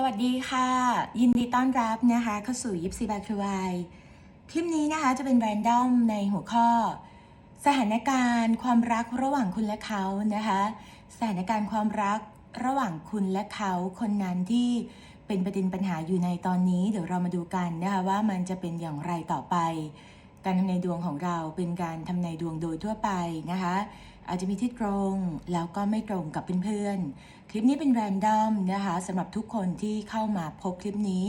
สวัสดีค่ะ ยินดีต้อนรับนะคะ เข้าสู่ยิปซีบาครูไวคลิปนี้นะคะจะเป็นแรนดอมในหัวข้อ สถานการณ์ความรักระหว่างคุณและเขานะคะ สถานการณ์ความรักระหว่างคุณและเขาคนนั้นที่เป็นประเด็นปัญหาอยู่ในตอนนี้ เดี๋ยวเรามาดูกันนะคะว่ามันจะเป็นอย่างไรต่อไป การทำนายดวงของเราเป็นการทำนายดวงโดยทั่วไปนะคะ อาจจะมีที่ตรง แล้วก็ไม่ตรงกับเพื่อนๆ คลิปนี้เป็นแรนดอมนะคะสำหรับทุกคนที่เข้ามาพบคลิปนี้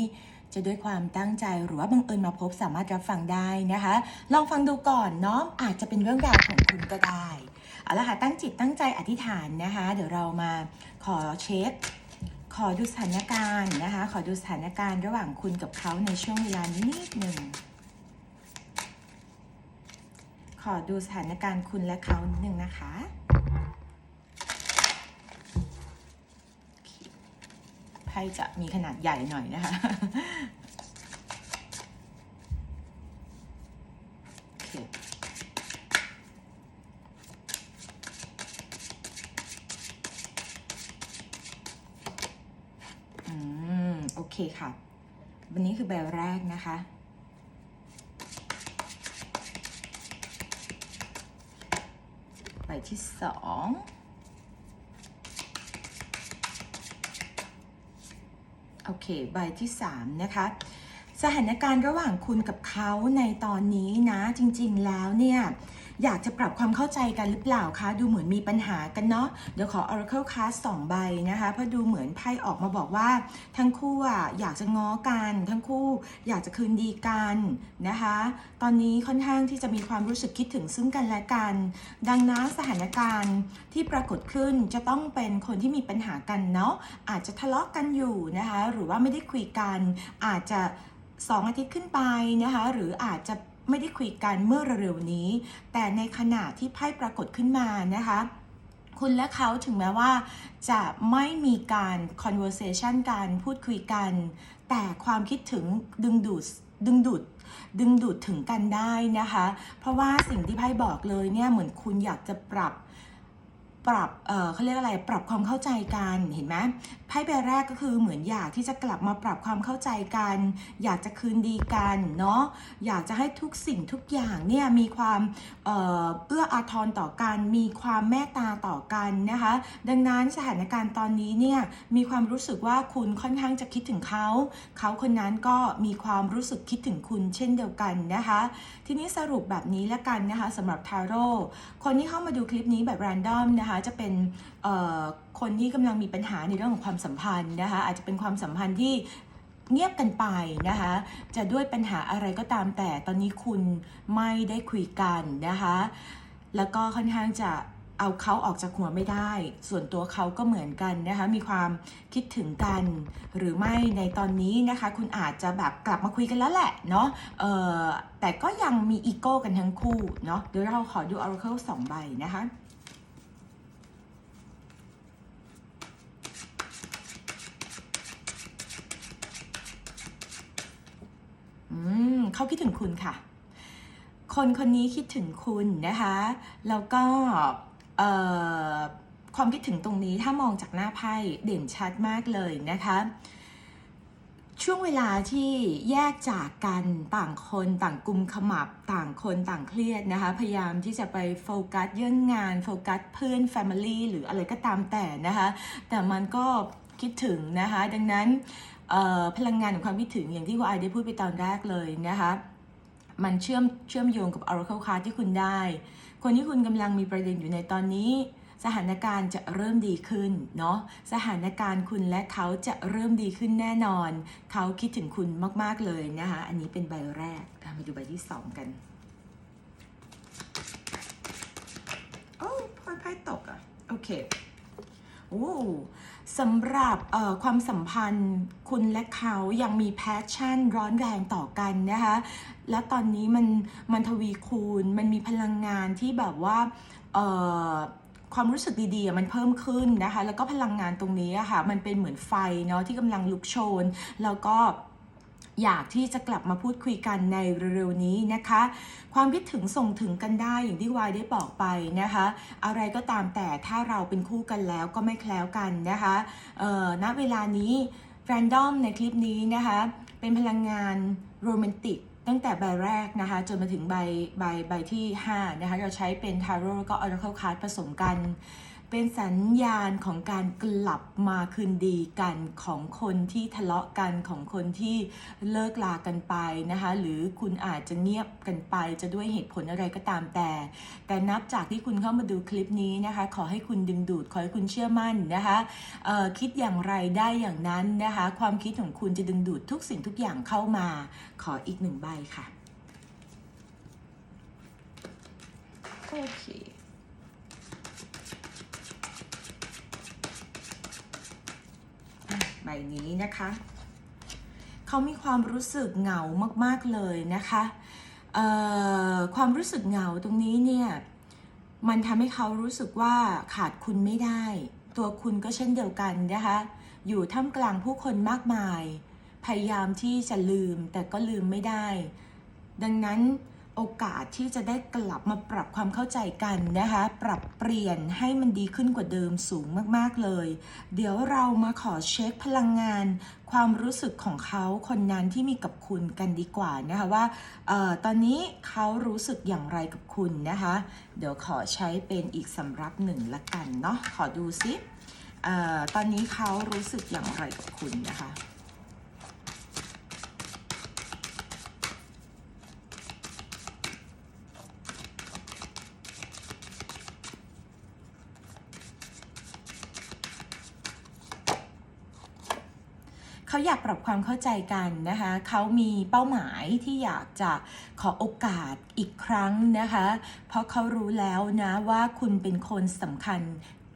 จะด้วยความตั้งใจหรือว่าบังเอิญมาพบสามารถรับฟังได้นะคะ ลองฟังดูก่อนเนาะอาจจะเป็นเรื่องราวของคุณก็ได้เอาละค่ะตั้งจิตตั้งใจอธิษฐานนะคะ เดี๋ยวเรามาขอเช็คขอดูสถานการณ์นะคะ ขอดูสถานการณ์ระหว่างคุณกับเขาในช่วงเวลานี้นิดหนึ่ง ขอดูสถานการณ์คุณและเขานิดนึงนะคะไพ่จะมีขนาดใหญ่หน่อยนะคะโอเคอืมโอเคค่ะ วันนี้คือใบแรกนะคะ ใบที่สองโอเค ใบที่สามนะคะสถานการณ์ระหว่างคุณกับเขาในตอนนี้นะจริงๆแล้วเนี่ย อยากจะปรับความเข้าใจกันหรือเปล่าคะ ดูเหมือนมีปัญหากันเนาะ เดี๋ยวขอ Oracle Card สองใบนะคะ เพราะดูเหมือนไพ่ออกมาบอกว่า ทั้งคู่อะอยากจะง้อกัน ทั้งคู่อยากจะคืนดีกันนะคะ ตอนนี้ค่อนข้างที่จะมีความรู้สึกคิดถึงซึ่งกันและกัน ดังนั้นสถานการณ์ที่ปรากฏขึ้นจะต้องเป็นคนที่มีปัญหากันเนาะ อาจจะทะเลาะกันอยู่นะคะ หรือว่าไม่ได้คุยกัน อาจจะสองอาทิตย์ขึ้นไปนะคะ หรืออาจจะ ไม่ได้คุยกันเมื่อเร็วๆนี้ แต่ในขณะที่ไพ่ปรากฏขึ้นมานะคะคุณและเขาถึงแม้ว่าจะไม่มีการ conversation การพูดคุยกัน แต่ความคิดถึงดึงดูดดึงดูดดึงดูดถึงกันได้นะคะ เพราะว่าสิ่งที่ไพ่บอกเลยเนี่ยเหมือนคุณอยากจะปรับ ปรับเออเขาเรียกอะไร ปรับความเข้าใจกันเห็นไหมไพ่ใบแรกก็คือเหมือนอยากที่จะกลับมาปรับความเข้าใจกัน อยากจะคืนดีกันเนาะอยากจะให้ทุกสิ่งทุกอย่างเนี่ยมีความเออเอื้ออาทรต่อกัน มีความเมตตาต่อกันนะคะ ดังนั้นสถานการณ์ตอนนี้เนี่ยมีความรู้สึกว่าคุณค่อนข้างจะคิดถึงเขา เขาคนนั้นก็มีความรู้สึกคิดถึงคุณเช่นเดียวกันนะคะ ทีนี้สรุปแบบนี้แล้วกันนะคะสำหรับทาโร่คนที่เข้ามาดูคลิปนี้แบบแรนดอมนะคะจะเป็นคนที่กำลังมีปัญหาในเรื่องของความสัมพันธ์นะคะอาจจะเป็นความสัมพันธ์ที่เงียบกันไปนะคะ จะด้วยปัญหาอะไรก็ตามแต่ตอนนี้คุณไม่ได้คุยกันนะคะ แล้วก็ค่อนข้างจะเอาเขาออกจากหัวไม่ได้ ส่วนตัวเขาก็เหมือนกันนะคะ มีความคิดถึงกัน หรือไม่ในตอนนี้นะคะ คุณอาจจะแบบกลับมาคุยกันแล้วแหละเนาะเออแต่ก็ยังมีอีโก้กันทั้งคู่เนาะ เดี๋ยวเราขอดู Oracle สองใบนะคะ อืมเขาคิดถึงคุณค่ะ คนคนนี้คิดถึงคุณนะคะ แล้วก็เอ่อความคิดถึงตรงนี้ถ้ามองจากหน้าไพ่เด่นชัดมากเลยนะคะ ช่วงเวลาที่แยกจากกันต่างคนต่างกลุ่มขมับต่างคนต่างเครียดนะคะ พยายามที่จะไปโฟกัสเรื่องงานโฟกัสเพื่อน Family หรืออะไรก็ตามแต่นะคะ แต่มันก็คิดถึงนะคะ ดังนั้น พลังงานของความคิดถึงอย่างที่คุณไอได้พูดไปตอนแรกเลยนะคะมันเชื่อมเชื่อมโยงกับ Oracle Card ที่คุณได้ คนที่คุณกำลังมีประเด็นอยู่ในตอนนี้ สถานการณ์จะเริ่มดีขึ้นเนาะสถานการณ์คุณและเขาจะเริ่มดีขึ้นแน่นอน เขาคิดถึงคุณมาก ๆ เลยนะคะอันนี้เป็นใบแรกอะมาดูใบที่สองกันโอ้พอยไพ่ตกอะโอเค โอ้สำหรับความสัมพันธ์คุณและเขายังมีแพชชั่นร้อนแรงต่อกันนะคะ และตอนนี้มันมันทวีคูณ มันมีพลังงานที่แบบว่าความรู้สึกดีๆมันเพิ่มขึ้นนะคะ แล้วก็พลังงานตรงนี้ค่ะ มันเป็นเหมือนไฟเนาะที่กำลังลุกโชน แล้วก็ อยากที่จะกลับมาพูดคุยกันในเร็วๆนี้นะคะ ความคิดถึงส่งถึงกันได้อย่างที่วายได้บอกไปนะคะ อะไรก็ตามแต่ถ้าเราเป็นคู่กันแล้วก็ไม่แคล้วกันนะคะเอ่อณเวลานี้แรนดอมในคลิปนี้นะคะ เป็นพลังงานโรแมนติกตั้งแต่ใบแรกนะคะ จนมาถึงใบใบใบที่ 5 นะคะ เราใช้เป็นทาโร่แล้วก็ Oracle Card ผสมกัน เป็นสัญญาณของการกลับมาคืนดีกันของคนที่ทะเลาะกันของคนที่เลิกลากันไปนะคะหรือคุณอาจจะเงียบกันไปจะด้วยเหตุผลอะไรก็ตามแต่ แต่นับจากที่คุณเข้ามาดูคลิปนี้นะคะขอให้คุณดึงดูดขอให้คุณเชื่อมั่นนะคะคิดอย่างไรได้อย่างนั้นนะคะความคิดของคุณจะดึงดูดทุกสิ่งทุกอย่างเข้ามา ขออีกหนึ่งใบค่ะโอเค อะ ใบนี้นะคะ เขามีความรู้สึกเหงามากๆเลยนะคะความรู้สึกเหงาตรงนี้เนี่ยมันทำให้เขารู้สึกว่าขาดคุณไม่ได้ ตัวคุณก็เช่นเดียวกันนะคะอยู่ท่ามกลางผู้คนมากมาย พยายามที่จะลืมแต่ก็ลืมไม่ได้ ดังนั้น โอกาสที่จะได้กลับมาปรับความเข้าใจกันนะคะ ปรับเปลี่ยนให้มันดีขึ้นกว่าเดิมสูงมากๆเลย เดี๋ยวเรามาขอเช็คพลังงาน ความรู้สึกของเขาคนนั้นที่มีกับคุณกันดีกว่านะคะว่าออตอนนี้เขารู้สึกอย่างไรกับคุณนะคะ เดี๋ยวขอใช้เป็นอีกสำรับหนึ่งละกันเนาะขอดูซิออตอนนี้เขารู้สึกอย่างไรกับคุณนะคะ เขาอยากปรับความเข้าใจกันนะคะเขามีเป้าหมายที่อยากจะขอโอกาสอีกครั้งนะคะ เพราะเขารู้แล้วนะว่าคุณเป็นคนสำคัญ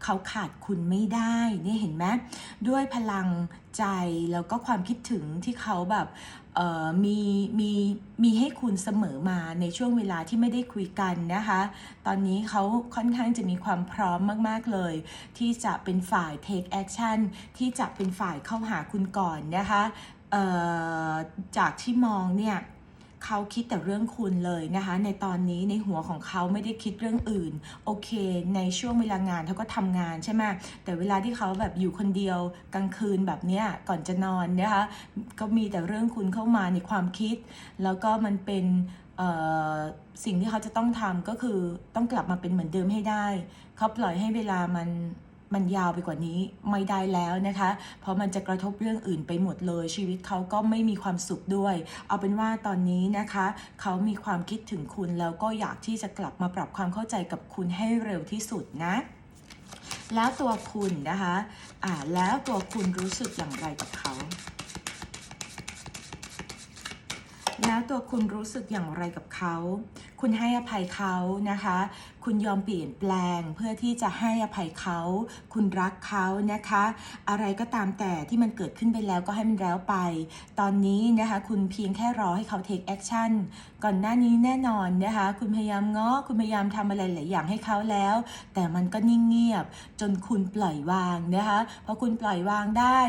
เขาขาดคุณไม่ได้ นี่เห็นไหมด้วยพลัง ใจแล้วก็ความคิดถึงที่เขาแบบมีมีมีให้คุณเสมอมาในช่วงเวลาที่ไม่ได้คุยกันนะคะ ตอนนี้เขาค่อนข้างจะมีความพร้อมมาก ๆ เลย ที่จะเป็นฝ่าย take action ที่จะเป็นฝ่ายเข้าหาคุณก่อนนะคะจากที่มองเนี่ย เขาคิดแต่เรื่องคุณเลยนะคะ ในตอนนี้ในหัวของเขาไม่ได้คิดเรื่องอื่น โอเค ในช่วงเวลางานเขาก็ทำงานใช่ไหมแต่เวลาที่เขาแบบอยู่คนเดียวกลางคืนแบบเนี้ยก่อนจะนอนนะคะก็มีแต่เรื่องคุณเข้ามาในความคิด แล้วก็มันเป็นสิ่งที่เขาจะต้องทำก็คือต้องกลับมาเป็นเหมือนเดิมให้ได้ เขาปล่อยให้เวลามัน มันยาวไปกว่านี้ไม่ได้แล้วนะคะ เพราะมันจะกระทบเรื่องอื่นไปหมดเลย ชีวิตเขาก็ไม่มีความสุขด้วย เอาเป็นว่าตอนนี้นะคะ เขามีความคิดถึงคุณแล้วก็อยากที่จะกลับมาปรับความเข้าใจกับคุณให้เร็วที่สุดนะแล้วตัวคุณนะคะ อ่า แล้วตัวคุณรู้สึกอย่างไรกับเขา แล้วตัวคุณรู้สึกอย่างไรกับเขา คุณให้อภัยเขานะคะ คุณยอมเปลี่ยนแปลงเพื่อที่จะให้อภัยเขา คุณรักเขานะคะ อะไรก็ตามแต่ที่มันเกิดขึ้นไปแล้วก็ให้มันแล้วไป ตอนนี้นะคะคุณเพียงแค่รอให้เขา take action ก่อนหน้านี้แน่นอนนะคะ คุณพยายามง้อคุณพยายามทำอะไรหลายอย่างให้เขาแล้ว แต่มันก็นิ่งเงียบ จนคุณปล่อยวางนะคะพอคุณปล่อยวางได้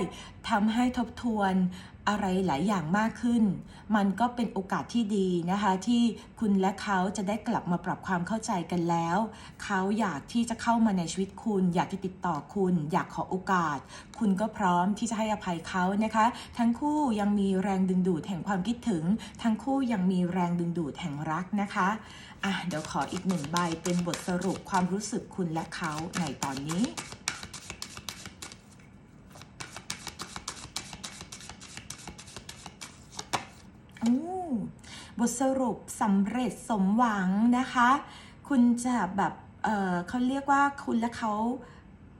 ทำให้ทบทวน อะไรหลายอย่างมากขึ้น มันก็เป็นโอกาสที่ดีนะคะ ที่คุณและเขาจะได้กลับมาปรับความเข้าใจกันแล้ว เขาอยากที่จะเข้ามาในชีวิตคุณ อยากจะติดต่อคุณ อยากขอโอกาส คุณก็พร้อมที่จะให้อภัยเขานะคะ ทั้งคู่ยังมีแรงดึงดูดแห่งความคิดถึง ทั้งคู่ยังมีแรงดึงดูดแห่งรักนะคะอะเดี๋ยวขออีกหนึ่งใบเป็นบทสรุปความรู้สึกคุณและเขาในตอนนี้ บทสรุปสำเร็จสมหวังนะคะ คุณจะแบบเเขาเรียกว่าคุณและเขา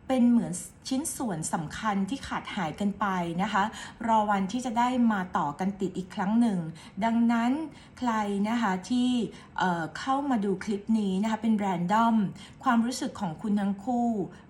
เป็นเหมือน ชิ้นส่วนสำคัญที่ขาดหายกันไปนะคะ รอวันที่จะได้มาต่อกันติดอีกครั้งหนึ่ง ดังนั้นใครนะคะที่เเข้ามาดูคลิปนี้นะคะเป็นแรนดอมความรู้สึกของคุณทั้งคู่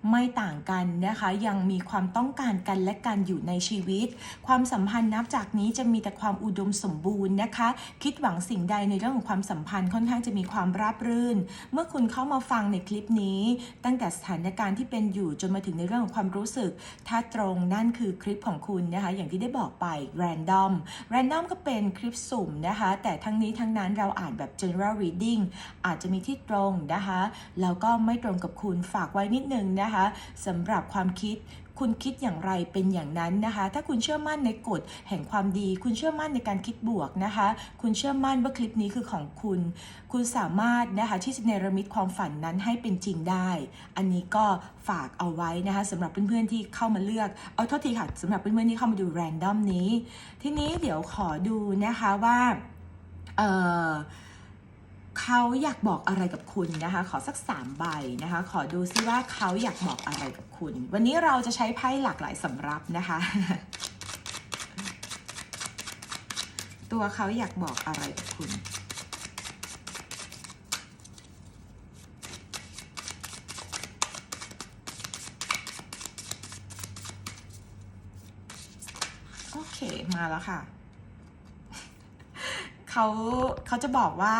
ไม่ต่างกันนะคะ ยังมีความต้องการกันและกันอยู่ในชีวิต ความสัมพันธ์นับจากนี้จะมีแต่ความอุดมสมบูรณ์นะคะ คิดหวังสิ่งใดในเรื่องของความสัมพันธ์ค่อนข้างจะมีความราบรื่น เมื่อคุณเข้ามาฟังในคลิปนี้ ตั้งแต่สถานการณ์ที่เป็นอยู่จนมาถึงในเรื่องของความรู้สึก ถ้าตรงนั่นคือคลิปของคุณนะคะ อย่างที่ได้บอกไป random random ก็เป็นคลิปสุ่มนะคะ แต่ทั้งนี้ทั้งนั้นเราอ่านแบบ general reading อาจจะมีที่ตรงนะคะ แล้วก็ไม่ตรงกับคุณฝากไว้นิดนึงนะคะสำหรับความคิด คุณคิดอย่างไรเป็นอย่างนั้นนะคะ ถ้าคุณเชื่อมั่นในกฎแห่งความดี คุณเชื่อมั่นในการคิดบวกนะคะ คุณเชื่อมั่นว่าคลิปนี้คือของคุณ คุณสามารถนะคะที่จะเนรมิตความฝันนั้นให้เป็นจริงได้ อันนี้ก็ฝากเอาไว้นะคะสำหรับเพื่อนๆที่เข้ามาเลือก เอาโทษทีค่ะสำหรับเพื่อนๆที่เข้ามาดูแรนดอมนี้ ทีนี้เดี๋ยวขอดูนะคะว่าเออ เขาอยากบอกอะไรกับคุณนะคะ ขอสักสามใบนะคะ ขอดูซิว่าเขาอยากบอกอะไรกับคุณ วันนี้เราจะใช้ไพ่หลากหลายสำรับนะคะ ตัวเขาอยากบอกอะไรกับคุณโอเค มาแล้วค่ะ เขาเขาจะบอกว่า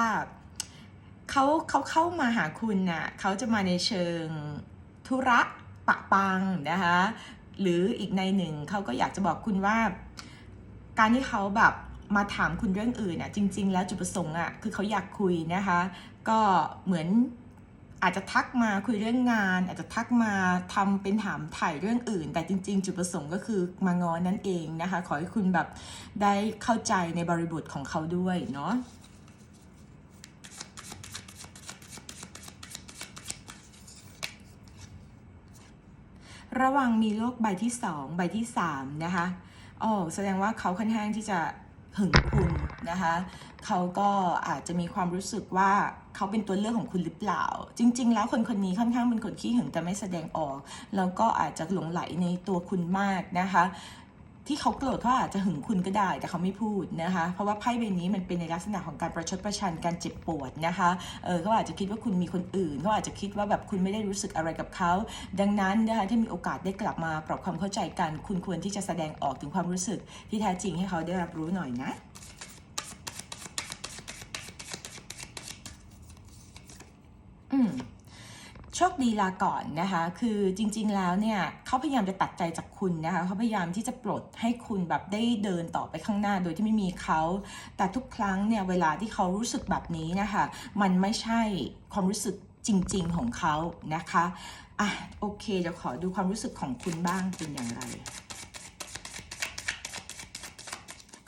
เขาเขาเข้ามาหาคุณน่ะเขาจะมาในเชิงธุระปะปังนะคะหรืออีกในหนึ่งเขาก็อยากจะบอกคุณว่า การที่เขาแบบมาถามคุณเรื่องอื่นอะจริง ๆ แล้วจุดประสงค์อะคือเขาอยากคุยนะคะ ก็เหมือนอาจจะทักมาคุยเรื่องงาน อาจจะทักมาทำเป็นถามถ่ายเรื่องอื่น แต่จริง ๆ จุดประสงค์ก็คือมางอนนั่นเองนะคะ ขอให้คุณแบบได้เข้าใจในบริบทของเขาด้วยเนาะ ระวังมีโรคใบที่สองใบที่สามนะคะอ๋อแสดงว่าเขาค่อนข้างที่จะหึงคุณนะคะเขาก็อาจจะมีความรู้สึกว่าเขาเป็นตัวเลือกของคุณหรือเปล่า จริง ๆ แล้วคนคนนี้ค่อนข้างเป็นคนขี้หึงแต่ไม่แสดงออก แล้วก็อาจจะหลงไหลในตัวคุณมากนะคะ ที่เขาโกรธเขาอาจจะหึงคุณก็ได้แต่เขาไม่พูดนะคะ เพราะว่าไพ่ใบนี้มันเป็นในลักษณะของการประชดประชันการเจ็บปวดนะคะเออเขาอาจจะคิดว่าคุณมีคนอื่นเขาอาจจะคิดว่าแบบคุณไม่ได้รู้สึกอะไรกับเขา ดังนั้นนะคะถ้ามีโอกาสได้กลับมาปรับความเข้าใจกัน คุณควรที่จะแสดงออกถึงความรู้สึกที่แท้จริงให้เขาได้รับรู้หน่อยนะอืม โชคดีลาก่อนนะคะ คือจริง ๆ แล้วเนี่ยเขาพยายามจะตัดใจจากคุณนะคะเขาพยายามที่จะปลดให้คุณแบบได้เดินต่อไปข้างหน้าโดยที่ไม่มีเขา แต่ทุกครั้งเนี่ยเวลาที่เขารู้สึกแบบนี้นะคะ มันไม่ใช่ความรู้สึกจริง ๆ ของเขานะคะ อะโอเคเดี๋ยวขอดูความรู้สึกของคุณบ้างเป็นอย่างไร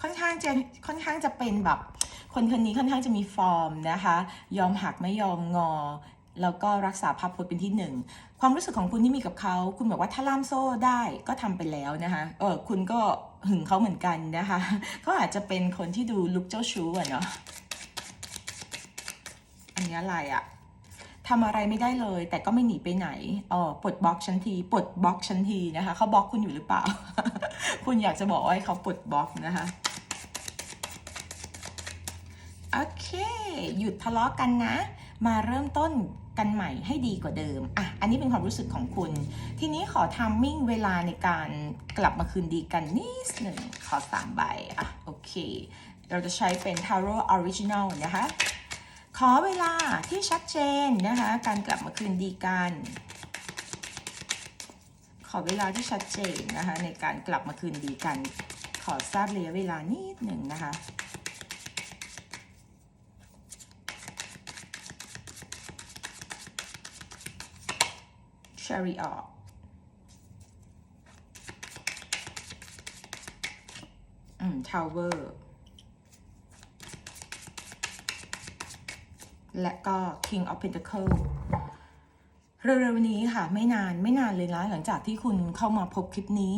ค่อนข้างจะค่อนข้างจะเป็นแบบคนคนนี้ค่อนข้างจะมีฟอร์มนะคะ ยอมหักไม่ยอมงอ แล้วก็รักษาภาพพจน์เป็นที่หนึ่งความรู้สึกของคุณที่มีกับเขา คุณบอกว่าถ้าล่ามโซ่ได้ก็ทำไปแล้วนะคะเออคุณก็หึงเขาเหมือนกันนะคะเขาอาจจะเป็นคนที่ดูลุกเจ้าชู้อะเนาะอันนี้อะไรอะทำอะไรไม่ได้เลย แต่ก็ไม่หนีไปไหนอ๋อปลดบล็อกฉันทีปลดบล็อกฉันทีนะคะเขาบล็อกคุณอยู่หรือเปล่า คุณอยากจะบอกว่าให้เขาปลดบล็อกนะคะโอเค หยุดทะเลาะกันนะ มาเริ่มต้น กันใหม่ให้ดีกว่าเดิม อะ อันนี้เป็นความรู้สึกของคุณ ทีนี้ขอทามมิ่งเวลาในการกลับมาคืนดีกันนิดหนึ่ง ขอสามใบ อะ โอเค เราจะใช้เป็น Tarot Original นะคะ ขอเวลาที่ชัดเจนนะคะ การกลับมาคืนดีกัน ขอเวลาที่ชัดเจนนะคะในการกลับมาคืนดีกัน ขอทราบระยะเวลานิดหนึ่งนะคะ Chariot อืม Tower และก็ King of Pentacle เร็วๆนี้ค่ะ ไม่นานไม่นานเลยนะหลังจากที่คุณเข้ามาพบคลิปนี้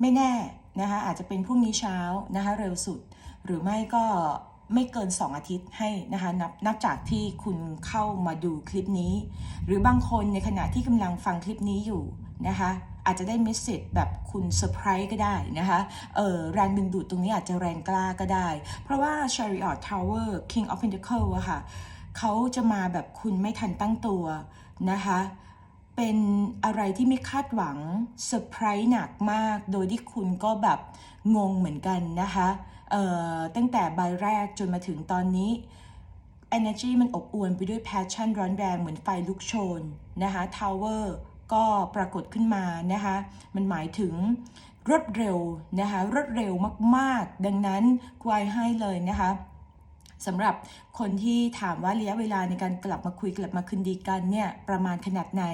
ไม่แน่นะคะอาจจะเป็นพรุ่งนี้เช้านะคะเร็วสุด หรือไม่ก็ ไม่เกิน 2 อาทิตย์ให้นะคะนับนับจากที่คุณเข้ามาดูคลิปนี้ หรือบางคนในขณะที่กำลังฟังคลิปนี้อยู่นะคะอาจจะได้เมสเซจแบบคุณเซอร์ไพรส์ก็ได้นะคะเออแรงดึงดูดตรงนี้อาจจะแรงกล้าก็ได้ เพราะว่า Chariot Tower King of Pentacle อะค่ะเขาจะมาแบบคุณไม่ทันตั้งตัวนะคะเป็นอะไรที่ไม่คาดหวังเซอร์ไพรส์หนักมาก โดยที่คุณก็แบบงงเหมือนกันนะคะ ตั้งแต่ใบแรกจนมาถึงตอนนี้ energy มันอบอวลไปด้วย passion ร้อนแรงเหมือนไฟลุกโชนนะคะ tower ก็ปรากฏขึ้นมานะคะมันหมายถึงรวดเร็วนะคะรวดเร็วมากๆ ดังนั้นกวายให้เลยนะคะสำหรับคนที่ถามว่าระยะเวลาในการกลับมาคุยกลับมาคืนดีกันเนี่ยประมาณขนาดไหน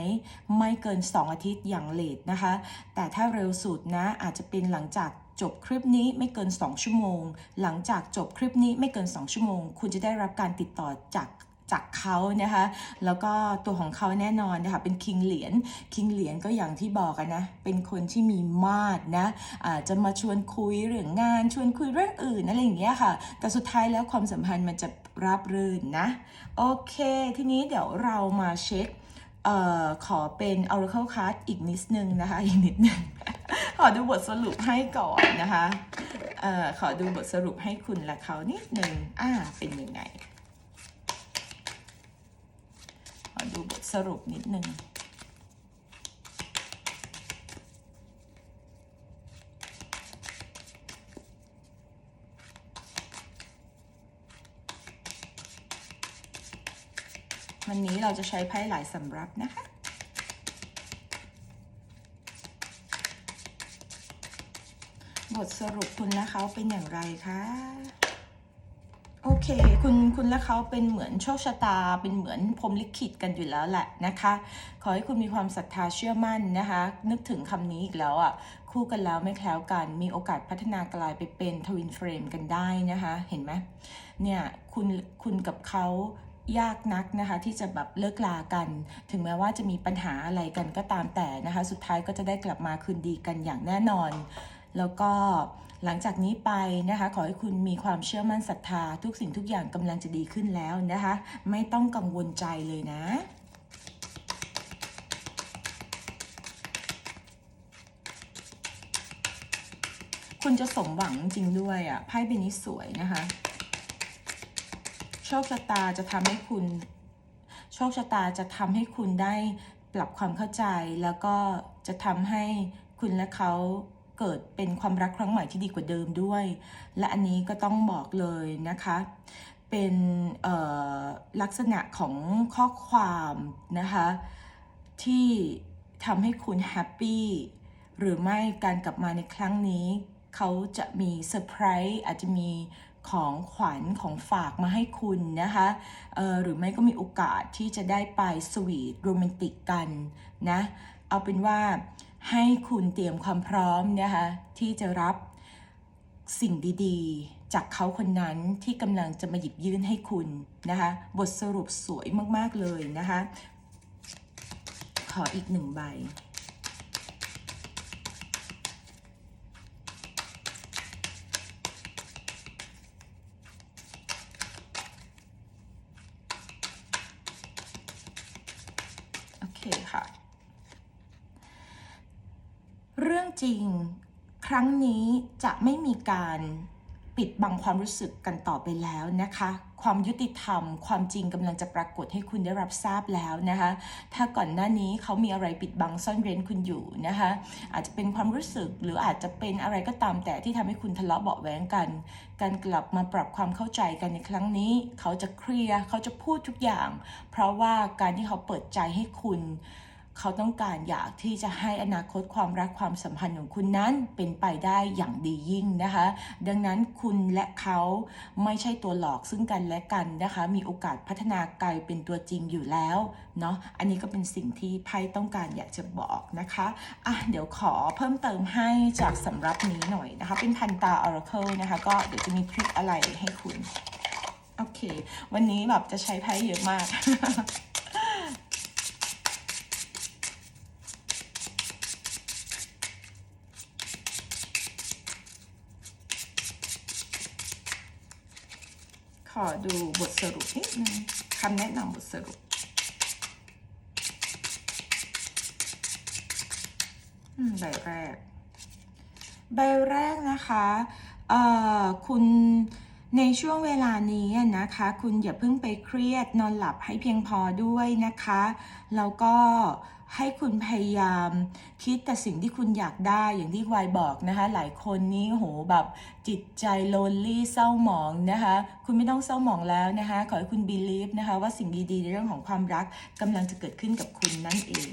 ไม่เกิน 2 อาทิตย์อย่างเลทนะคะ แต่ถ้าเร็วสุดนะอาจจะเป็นหลังจาก จบคลิปนี้ไม่เกิน 2 ชั่วโมง หลังจากจบคลิปนี้ไม่เกิน 2 ชั่วโมง คุณจะได้รับการติดต่อจากจากเขานะคะ แล้วก็ตัวของเขาแน่นอนนะคะ เป็นคิงเหรียญ คิงเหรียญก็อย่างที่บอกกันนะ เป็นคนที่มีมาดนะอาจจะมาชวนคุยเรื่องงาน ชวนคุยเรื่องอื่นอะไรอย่างเงี้ยค่ะ แต่สุดท้ายแล้วความสัมพันธ์มันจะราบรื่นนะ โอเค ทีนี้เดี๋ยวเรามาเช็ค เอ่อขอเป็น Oracle Card อีกนิดนึงนะคะ อีกนิดนึง ขอดูบทสรุปให้ก่อนนะคะเอ่อขอดูบทสรุปให้คุณและเขานิดนึงอ่าเป็นยังไง ขอดูบทสรุปนิดนึง วันนี้เราจะใช้ไพ่หลายสำรับนะคะ บทสรุปคุณและเขาเป็นอย่างไรคะโอเค คุณคุณและเขาเป็นเหมือนโชคชะตา เป็นเหมือนพรมลิขิตกันอยู่แล้วแหละนะคะ ขอให้คุณมีความศรัทธาเชื่อมั่นนะคะ นึกถึงคำนี้อีกแล้วอะ คู่กันแล้วไม่แคล้วกัน มีโอกาสพัฒนากลายไปเป็นทวินเฟรมกันได้นะคะ เห็นไหมเนี่ย คุณคุณกับเขา ยากนักนะคะที่จะแบบเลิกลากัน ถึงแม้ว่าจะมีปัญหาอะไรกันก็ตามแต่นะคะ สุดท้ายก็จะได้กลับมาคืนดีกันอย่างแน่นอน แล้วก็หลังจากนี้ไปนะคะ ขอให้คุณมีความเชื่อมั่นศรัทธา ทุกสิ่งทุกอย่างกำลังจะดีขึ้นแล้วนะคะ ไม่ต้องกังวลใจเลยนะคุณจะสมหวังจริงด้วยอะ่ะไพ่ใบนี้สวยนะคะ ชคชะตาจะทำให้คุณ โชคชะตาจะทำให้คุณได้ปรับความเข้าใจแล้วก็จะทำให้คุณและเขาเกิดเป็นความรักครั้งใหม่ที่ดีกว่าเดิมด้วย และอันนี้ก็ต้องบอกเลยนะคะ เป็นลักษณะของข้อความนะคะ ที่ทำให้คุณแฮปปี้หรือไม่การกลับมาในครั้งนี้ เขาจะมีเซอร์ไพรส์อาจจะมี ของขวัญของฝากมาให้คุณนะคะหรือไม่ก็มีโอกาสที่จะได้ไปสวีทโรแมนติกกันนะ เอาเป็นว่าให้คุณเตรียมความพร้อมนะคะที่จะรับสิ่งดีๆ จากเขาคนนั้นที่กำลังจะมาหยิบยื่นให้คุณนะคะ บทสรุปสวยมากๆเลยนะคะ ขออีกหนึ่งใบ โอเคค่ะ เรื่อง จริง ครั้งนี้จะไม่มีการปิดบังความรู้สึกกันต่อไปแล้วนะคะ ความยุติธรรม ความจริงกำลังจะปรากฏให้คุณได้รับทราบแล้วนะคะ ถ้าก่อนหน้านี้เขามีอะไรปิดบังซ่อนเร้นคุณอยู่นะคะ อาจจะเป็นความรู้สึกหรืออาจจะเป็นอะไรก็ตามแต่ที่ทำให้คุณทะเลาะเบาะแว้งกัน การกลับมาปรับความเข้าใจกันในครั้งนี้ เขาจะเคลียร์เขาจะพูดทุกอย่าง เพราะว่าการที่เขาเปิดใจให้คุณ เขาต้องการอยากที่จะให้อนาคตความรักความสัมพันธ์ของคุณนั้นเป็นไปได้อย่างดียิ่งนะคะ ดังนั้นคุณและเขาไม่ใช่ตัวหลอกซึ่งกันและกันนะคะ มีโอกาสพัฒนากลายเป็นตัวจริงอยู่แล้วเนาะอันนี้ก็เป็นสิ่งที่ไพ่ต้องการอยากจะบอกนะคะอะเดี๋ยวขอเพิ่มเติมให้จากสำรับนี้หน่อยนะคะ เป็นพันตา Oracle นะคะ ก็เดี๋ยวจะมีคลิปอะไรให้คุณ โอเค วันนี้แบบจะใช้ไพ่เยอะมาก อดูบทสรุปนิดนึงคำแนะนำบทสรุปใบแรก ใบแรกนะคะเอ่อคุณในช่วงเวลานี้นะคะ คุณอย่าเพิ่งไปเครียดนอนหลับให้เพียงพอด้วยนะคะ แล้วก็ให้คุณพยายาม คิดแต่สิ่งที่คุณอยากได้อย่างที่วายบอกนะคะ หลายคนนี้โหแบบจิตใจโลนลี่เศร้าหมองนะคะ คุณไม่ต้องเศร้าหมองแล้วนะคะ ขอให้คุณ believe นะคะ ว่าสิ่งดีๆในเรื่องของความรักกำลังจะเกิดขึ้นกับคุณนั่นเอง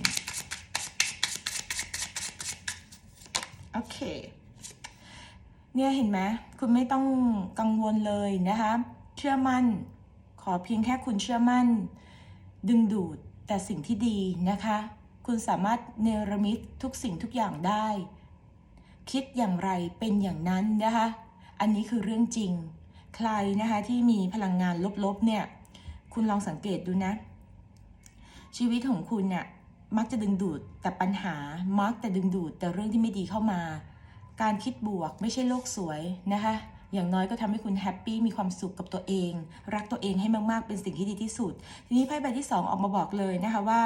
โอเคเนี่ยเห็นไหมคุณไม่ต้องกังวลเลยนะคะเชื่อมั่น ขอเพียงแค่คุณเชื่อมั่น ดึงดูดแต่สิ่งที่ดีนะคะ คุณสามารถเนรมิตทุกสิ่งทุกอย่างได้ คิดอย่างไรเป็นอย่างนั้นนะคะ อันนี้คือเรื่องจริง ใครนะคะที่มีพลังงานลบๆเนี่ย คุณลองสังเกตดูนะ ชีวิตของคุณเนี่ยมักจะดึงดูดแต่ปัญหา มักแต่ดึงดูดแต่เรื่องที่ไม่ดีเข้ามา การคิดบวกไม่ใช่โลกสวยนะคะ อย่างน้อยก็ทำให้คุณแฮปปี้มีความสุขกับตัวเอง รักตัวเองให้มากๆเป็นสิ่งที่ดีที่สุด ทีนี้ไพ่ใบที่ 2 ออกมาบอกเลยนะคะว่า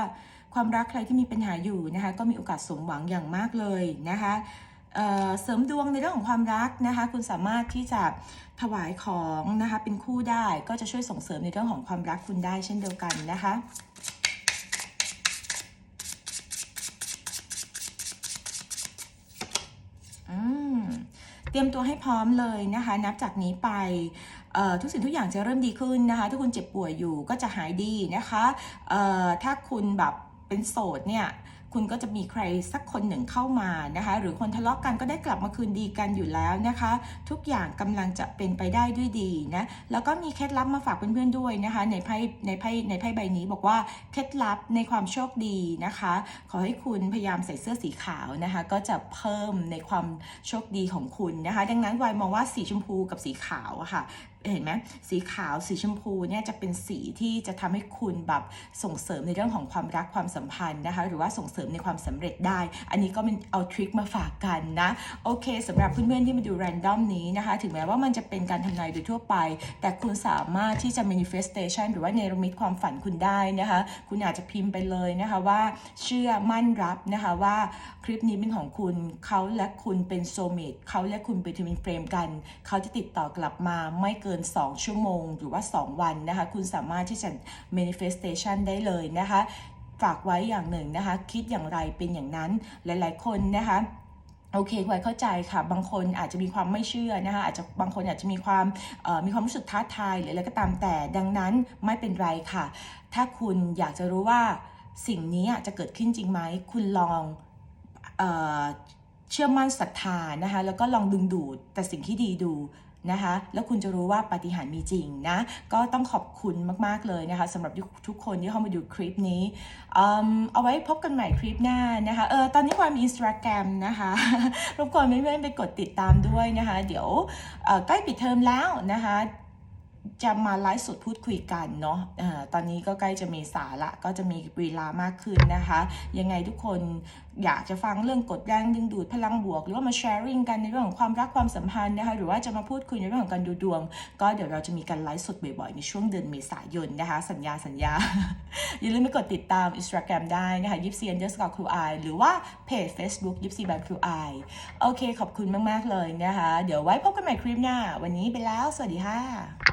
ความรักใครที่มีปัญหาอยู่นะคะก็มีโอกาสสมหวังอย่างมากเลยนะคะเเสริมดวงในเรื่องของความรักนะคะคุณสามารถที่จะถวายของนะคะเป็นคู่ได้ก็จะช่วยส่งเสริมในเรื่องของความรักคุณได้เช่นเดียวกันนะคะเตรียมตัวให้พร้อมเลยนะคะ นับจากนี้ไปทุกสิ่งทุกอย่างจะเริ่มดีขึ้นนะคะ ถ้าคุณเจ็บป่วยอยู่ก็จะหายดีนะคะถ้าคุณแบบ เป็นโสดเนี่ยคุณก็จะมีใครสักคนหนึ่งเข้ามานะคะ หรือคนทะเลาะกันก็ได้กลับมาคืนดีกันอยู่แล้วนะคะ ทุกอย่างกำลังจะเป็นไปได้ด้วยดีนะแล้วก็มีเคล็ดลับมาฝากเพื่อนๆด้วยนะคะ ในไพ่ในไพ่ในไพ่ใบนี้บอกว่าเคล็ดลับในความโชคดีนะคะ ขอให้คุณพยายามใส่เสื้อสีขาวนะคะ ก็จะเพิ่มในความโชคดีของคุณนะคะ ดังนั้นวายมองว่าสีชมพูกับสีขาวอะค่ะ เห็นไหมสีขาวสีชมพูเนี่ยจะเป็นสีที่จะทำให้คุณแบบส่งเสริมในเรื่องของความรักความสัมพันธ์นะคะ หรือว่าส่งเสริมในความสำเร็จได้ อันนี้ก็เป็นเอาทริคมาฝากกันนะ โอเคสำหรับเพื่อนๆที่มาดูแรนดอมนี้นะคะ ถึงแม้ว่ามันจะเป็นการทำนายโดยทั่วไป แต่คุณสามารถที่จะ manifestation หรือว่าเนรมิตความฝันคุณได้นะคะ คุณอาจจะพิมพ์ไปเลยนะคะว่าเชื่อมั่นรับนะคะว่าคลิปนี้เป็นของคุณเขาและคุณเป็นโซเมตเขาและคุณเป็นทวินเฟรมกัน เขาจะติดต่อกลับมาไม่เกินน 2 ชั่วโมง หรือว่า 2 วันนะคะ คุณสามารถที่จะ manifestation ได้เลยนะคะ ฝากไว้อย่างหนึ่งนะคะ คิดอย่างไรเป็นอย่างนั้นหลาย ๆ คนนะคะโอเคควายเข้าใจค่ะ บางคนอาจจะมีความไม่เชื่อนะคะ อาจจะบางคนอาจจะมีความมีความรู้สึกท้าทายหรืออะไรก็ตามแต่ ดังนั้นไม่เป็นไรค่ะ ถ้าคุณอยากจะรู้ว่าสิ่งนี้จะเกิดขึ้นจริงไหม คุณลองเออเชื่อมั่นศรัทธานะคะ แล้วก็ลองดึงดูดแต่สิ่งที่ดีดู นะคะ แล้วคุณจะรู้ว่าปาฏิหาริย์มีจริงนะ ก็ต้องขอบคุณมาก ๆ เลยนะคะสำหรับทุกคนที่เข้ามาดูคลิปนี้เอาไว้พบกันใหม่คลิปหน้านะคะ เออ ตอนนี้ความมีอินสตาแกรมนะคะ รบกวนเพื่อนๆไปกดติดตามด้วยนะคะ เดี๋ยวใกล้ปิดเทอมแล้วนะคะ จะมาไลฟ์สดพูดคุยกันเนาะอ่อตอนนี้ก็ใกล้จะเมษาละก็จะมีเวลามากขึ้นนะคะ ยังไงทุกคนอยากจะฟังเรื่องกดแรงดึงดูดพลังบวก หรือว่ามาแชร์ริ่งกันในเรื่องของความรักความสัมพันธ์นะคะ หรือว่าจะมาพูดคุยในเรื่องของการดูดวง ก็เดี๋ยวเราจะมีการไลฟ์สดบ่อยๆ ในช่วงเดือนเมษายนนะคะ สัญญาสัญญา อย่าลืมไปกดติดตาม Instagram ได้นะคะยิปซีอันเดอร์สกอร์ครูไอหรือว่าเพจ Facebook ยิปซีแบนครูไอโอเค ขอบคุณมากๆเลยนะคะ เดี๋ยวไว้พบกันใหม่คลิปหน้า วันนี้ไปแล้ว สวัสดีค่ะ